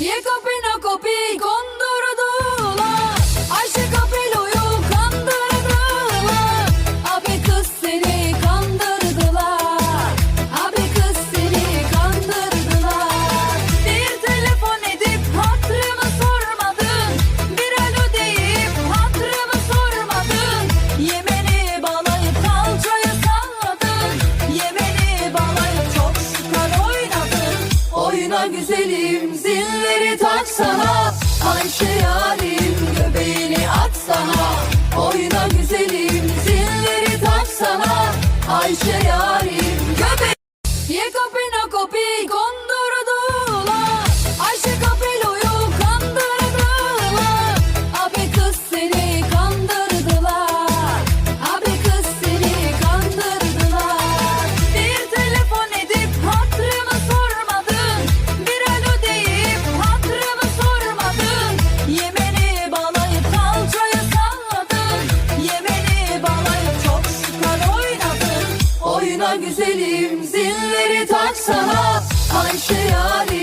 Jacob taksana güzelim Zilleri taksana. Ayşe yarim göbeğini atsana. Oyna güzelim zilleri taksana. Ayşe yarim göbeğini. Ye copino copi güzelim zilleri taksana. Ayşe yarim